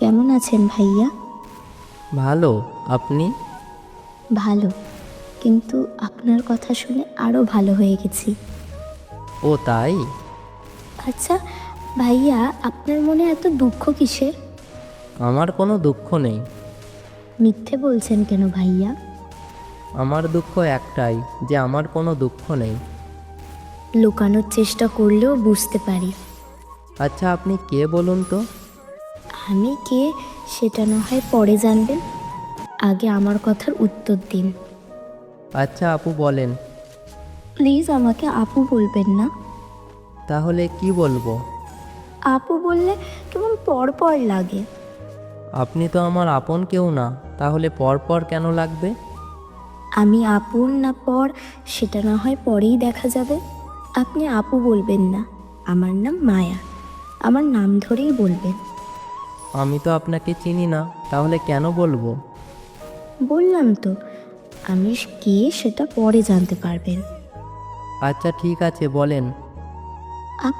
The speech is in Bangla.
কেমন আছেন ভাইয়া? ভালো আপনি? ভালো কিন্তু আপনার কথা শুনে আরও ভালো হয়ে গেছি। ও তাই? আচ্ছা ভাইয়া আপনার মনে এত দুঃখ কিসের? আমার কোনো দুঃখ নেই। মিথ্যে বলছেন কেন ভাইয়া? আমার দুঃখ একটাই যে আমার কোনো দুঃখ নেই। লুকানোর চেষ্টা করলেও বুঝতে পারি। আচ্ছা আপনি কে বলুন তো? আমি কে সেটা না হয় পরে জানবেন। আগে আমার কথার উত্তর দিন। আচ্ছা আপু বলেন। প্লিজ আমাকে আপু বলবেন না। তাহলে কি বলব? আপু বললে কেমন পর পর লাগে। আপনি তো আমার আপন কেউ না তাহলে পর পর কেন লাগবে? আমি আপন না পর সেটা না হয় পরেই দেখা যাবে। আপনি আপু বলবেন না। আমার নাম মায়া। আমার নাম ধরেই বলবেন। আমি তো আপনাকে চিনি না তাহলে কেন বলব? বললাম তো আমি কে সেটা পরে জানতে পারবেন। আচ্ছা ঠিক আছে বলেন। আপ-